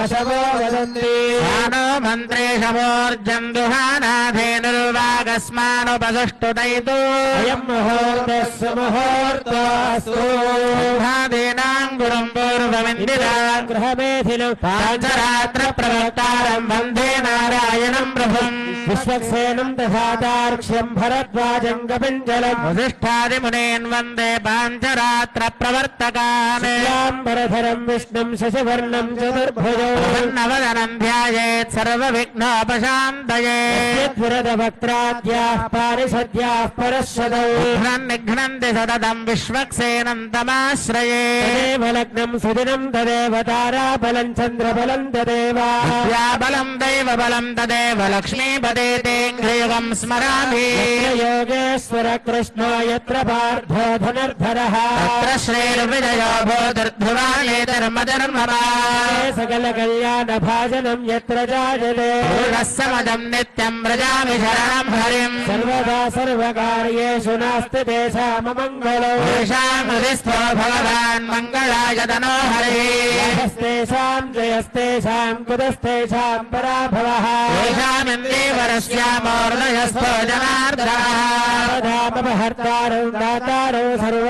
పశవో వదంతి ప్రాణో మంత్రే శమోర్జం దుహానాధేనుర్వాగస్మానుపసుష్టుతైతు అయం ముహూర్తస్సు ముహూర్తాస్తు మహాదేనాం గురుం పూర్వమిందిరా ప్రవర్తారం వందే నారాయణం ప్రభుం. विश्वक्सेनम् दधातार्क्ष्यम् भरद्वाजम् कपिञ्जलम् वसिष्ठादिमुनेन् वन्दे पाञ्चरात्र प्रवर्तकान् शुक्लाम्बरधरम् विष्णुम् शशिवर्णम् चतुर्भुजौ प्रसन्नवदनम् ध्यायेत् सर्वविघ्नोपशान्तये। यद्विरदवक्त्राद्याः पारिषद्याः परश्वदौ निघ्नन्ति सततम् विश्वक्सेनम् तमाश्रये तदेव लग्नम् सुदिनम् तदेव ताराबलम् चन्द्रबलम् तदेव। या बलम् दैवबलम् तदेव लक्ष्मीपदे तेऽङ्घ्रियुगम् स्मरामि। योगेश्वर कृष्णो यत्र पार्थो धनुर्धरः। तत्र श्रीर्विजयो सकलकल्याणभाजनम् यत्र जायते समदम् नित्यम् व्रजामि शरणम् हरिम् सर्वदा सर्वकार्येषु नास्ति तेषाममङ्गलो येषाम् हृदिस्थो भगवान् मङ्गलाय तनो हरिः यस्तेषाम् जयस्तेषाम् कुतस्तेषाम् पराभवः येषामिन्दीवरस्यामोर्दयस्थो जनार्दनः धामपहर्तारौ दातारौ सर्व